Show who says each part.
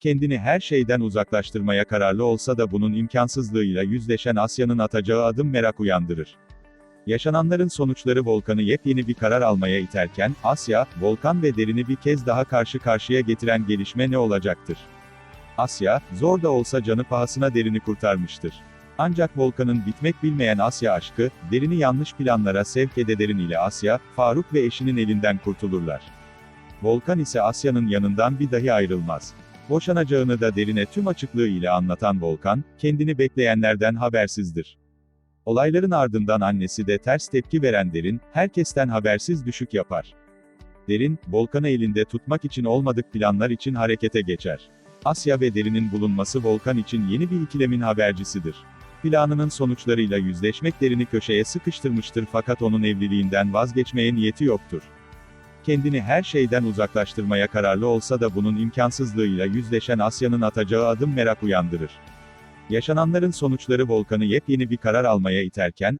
Speaker 1: Kendini her şeyden uzaklaştırmaya kararlı olsa da bunun imkansızlığıyla yüzleşen Asya'nın atacağı adım merak uyandırır. Yaşananların sonuçları Volkan'ı yepyeni bir karar almaya iterken, Asya, Volkan ve Derin'i bir kez daha karşı karşıya getiren gelişme ne olacaktır? Asya, zor da olsa canı pahasına Derin'i kurtarmıştır. Ancak Volkan'ın bitmek bilmeyen Asya aşkı, Derin'i yanlış planlara sevk ede Derin ile Asya, Faruk ve eşinin elinden kurtulurlar. Volkan ise Asya'nın yanından bir dahi ayrılmaz. Boşanacağını da Derin'e tüm açıklığı ile anlatan Volkan, kendini bekleyenlerden habersizdir. Olayların ardından annesi de ters tepki veren Derin, herkesten habersiz düşük yapar. Derin, Volkan'ı elinde tutmak için olmadık planlar için harekete geçer. Asya ve Derin'in bulunması Volkan için yeni bir ikilemin habercisidir. Planının sonuçlarıyla yüzleşmek Derin'i köşeye sıkıştırmıştır fakat onun evliliğinden vazgeçmeye niyeti yoktur. Kendini her şeyden uzaklaştırmaya kararlı olsa da bunun imkansızlığıyla yüzleşen Asya'nın atacağı adım merak uyandırır. Yaşananların sonuçları Volkan'ı yepyeni bir karar almaya iterken,